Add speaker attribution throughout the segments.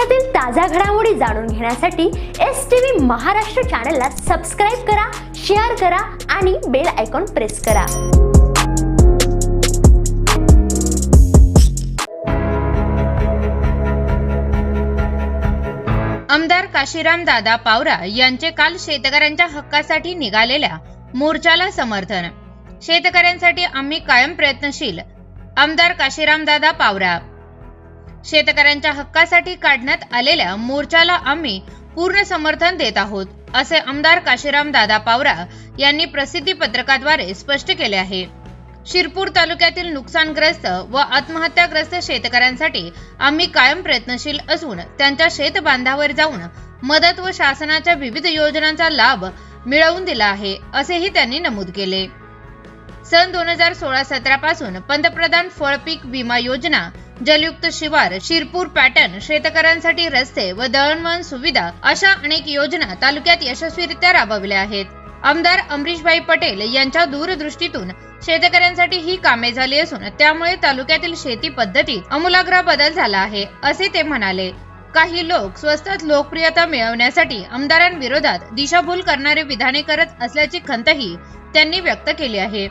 Speaker 1: देशातील ताज्या घडामोडी जाणून घेण्यासाठी एस टी व्ही महाराष्ट्र चॅनलला सबस्क्राईब करा शेअर करा आणि बेल आयकॉन प्रेस करा.
Speaker 2: आमदार काशीराम दादा पावरा यांचे काल शेतकऱ्यांच्या हक्कासाठी निघालेल्या मोर्चाला समर्थन. शेतकऱ्यांसाठी आम्ही कायम प्रयत्नशील. आमदार काशीराम दादा पावरा. शेतकऱ्यांच्या हक्कासाठी काढण्यात आलेल्या मोर्चाला आम्ही पूर्ण समर्थन देत आहोत असे आमदार काशीराम दादा पावरा यांनी प्रसिद्धी पत्रकाद्वारे स्पष्ट केले आहे. शिरपूर तालुक्यातील नुकसानग्रस्त व आत्महत्याग्रस्त शेतकऱ्यांसाठी आम्ही कायम प्रयत्नशील असून त्यांच्या शेतबांधावर जाऊन मदत व शासनाच्या विविध योजनांचा लाभ मिळवून दिला आहे असेही त्यांनी नमूद केले. सन दोन हजार सोळा सतरा पासून पंतप्रधान फळपीक विमा योजना जलयुक्त शिवार शिरपूर पॅटर्न शेतकऱ्यांसाठी रस्ते व दळणवळण सुविधा अशा अनेक योजना तालुक्यात यशस्वीरित्या राबवल्या आहेत. आमदार अमरीशभाई पटेल यांच्या दूरदृष्टीतून शेतकऱ्यांसाठी ही कामे झाली असून त्यामुळे तालुक्यातील शेती पद्धतीत अमूलाग्र बदल झाला आहे असे ते म्हणाले. काही लोक स्वस्तात लोकप्रियता मिळवण्यासाठी आमदारांविरोधात दिशाभूल करणारे विधाने करत असल्याची खंतही त्यांनी व्यक्त केली आहे.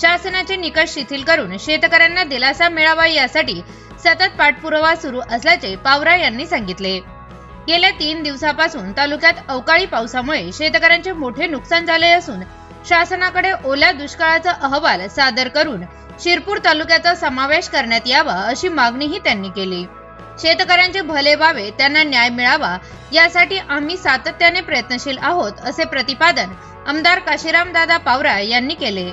Speaker 2: शासनाचे निकष शिथिल करून शेतकऱ्यांना दिलासा मिळावा यासाठी सतत पाठपुरावा सुरू असल्याचे पावरा यांनी सांगितले. गेल्या तीन दिवसापासून तालुक्यात अवकाळी पावसामुळे शेतकऱ्यांचे मोठे नुकसान झाले असून शासनाकडे ओल्या दुष्काळाचा अहवाल सादर करून शिरपूर तालुक्याचा समावेश करण्यात यावा अशी मागणीही त्यांनी केली. शेतकऱ्यांचे भले व्हावे त्यांना न्याय मिळावा यासाठी आम्ही सातत्याने प्रयत्नशील आहोत असे प्रतिपादन आमदार काशीराम दादा पावरा यांनी केले.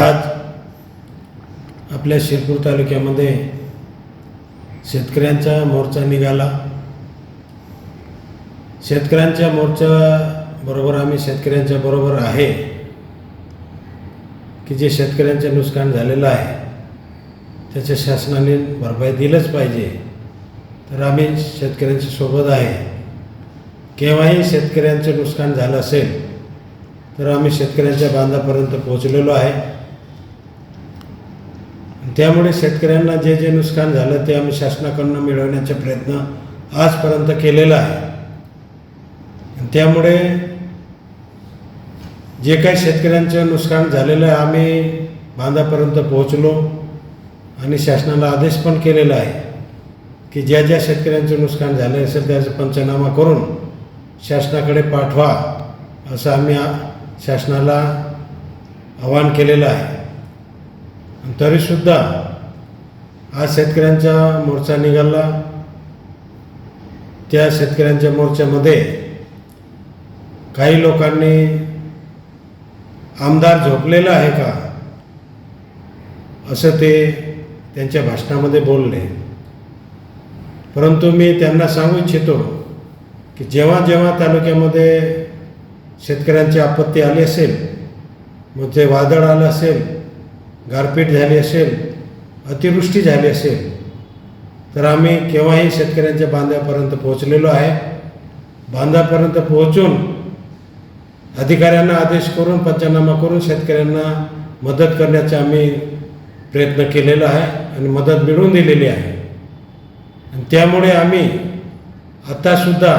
Speaker 3: आज आपल्या शिरपूर तालुक्यामध्ये शेतकऱ्यांचा मोर्चा निघाला. शेतकऱ्यांच्या मोर्चा बरोबर आम्ही शेतकऱ्यांच्या बरोबर आहे. की जे शेतकऱ्यांचे नुकसान झालेलं आहे त्याच्या शासनाने भरपाई दिलंच पाहिजे. तर आम्ही शेतकऱ्यांच्या सोबत आहे. केव्हाही शेतकऱ्यांचं नुकसान झालं असेल तर आम्ही शेतकऱ्यांच्या बांधापर्यंत पोहोचलेलो आहे. त्यामुळे शेतकऱ्यांना जे जे नुकसान झालं ते आम्ही शासनाकडनं मिळवण्याचा प्रयत्न आजपर्यंत केलेला आहे. त्यामुळे जे काही शेतकऱ्यांचं नुकसान झालेलं आहे आम्ही बांधापर्यंत पोहोचलो आणि शासनाला आदेश पण केलेला आहे की ज्या ज्या शेतकऱ्यांचं नुकसान झालं असेल त्याचा पंचनामा करून शासनाकडे पाठवा असं आम्ही आ- शासनाला आवाहन केलेलं आहे. तरीसुद्धा आज शेतकऱ्यांचा मोर्चा निघाला. त्या शेतकऱ्यांच्या मोर्चामध्ये काही लोकांनी आमदार झोपलेला आहे का? असं ते त्यांच्या भाषणामध्ये बोलले. परंतु मी त्यांना सांगू इच्छितो की जेव्हा जेव्हा तालुक्यामध्ये शेतकऱ्यांची आपत्ती आली असेल मग जे वादळ आलं असेल गारपीट झाली असेल अतिवृष्टी झाली असेल तर आम्ही केव्हाही शेतकऱ्यांच्या बांधापर्यंत पोहोचलेलो आहे. बांधापर्यंत पोहोचून अधिकाऱ्यांना आदेश करून पंचनामा करून शेतकऱ्यांना मदत करण्याचा आम्ही प्रयत्न केलेला आहे आणि मदत मिळवून दिलेली आहे. आणि त्यामुळे आम्ही आत्तासुद्धा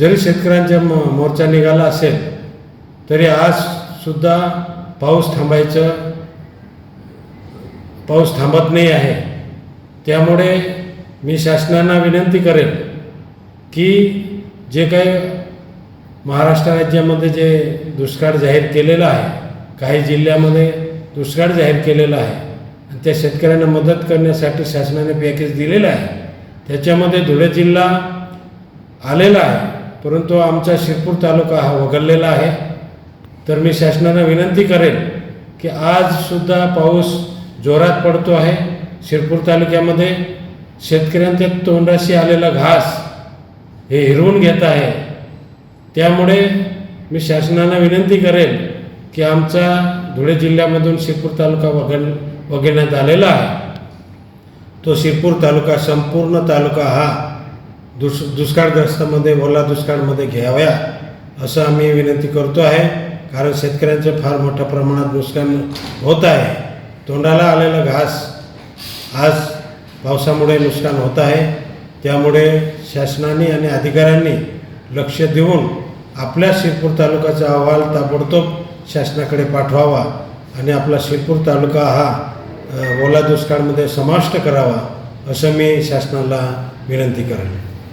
Speaker 3: जरी शेतकऱ्यांच्या म मोर्चा निघाला असेल तरी आजसुद्धा पाऊस थांबायचं पाऊस थांबत नाही आहे. त्यामुळे मी शासनांना विनंती करेन की जे काही महाराष्ट्र राज्यामध्ये जे दुष्काळ जाहीर केलेला आहे काही जिल्ह्यामध्ये दुष्काळ जाहीर केलेला आहे आणि त्या शेतकऱ्यांना मदत करण्यासाठी शासनाने पॅकेज दिलेलं आहे. त्याच्यामध्ये धुळे जिल्हा आलेला आहे परंतु आमचा शिरपूर तालुका हा वगळलेला आहे. तर मी शासनाला विनंती करेन की आजसुद्धा पाऊस जोरात पडतो आहे. शिरपूर तालुक्यामध्ये शेतकऱ्यांच्या तोंडाशी आलेला घास हे हिरवून घेत आहे. त्यामुळे मी शासनाला विनंती करेन की आमचा धुळे जिल्ह्यामधून शिरपूर तालुका वगळ वगळण्यात आलेला आहे. तो शिरपूर तालुका संपूर्ण तालुका हा दुष दुष्काळग्रस्तामध्ये ओला दुष्काळमध्ये घ्याव्या असं आम्ही विनंती करतो आहे. कारण शेतकऱ्यांचं फार मोठ्या प्रमाणात नुकसान होत आहे. तोंडाला आलेला घास आज पावसामुळे नुकसान होत आहे. त्यामुळे शासनाने आणि अधिकाऱ्यांनी लक्ष देऊन आपल्या शिरपूर तालुक्याचा अहवाल ताबडतोब शासनाकडे पाठवावा आणि आपला शिरपूर तालुका हा ओला दुष्काळमध्ये समाविष्ट करावा असं मी शासनाला विनंती करेन.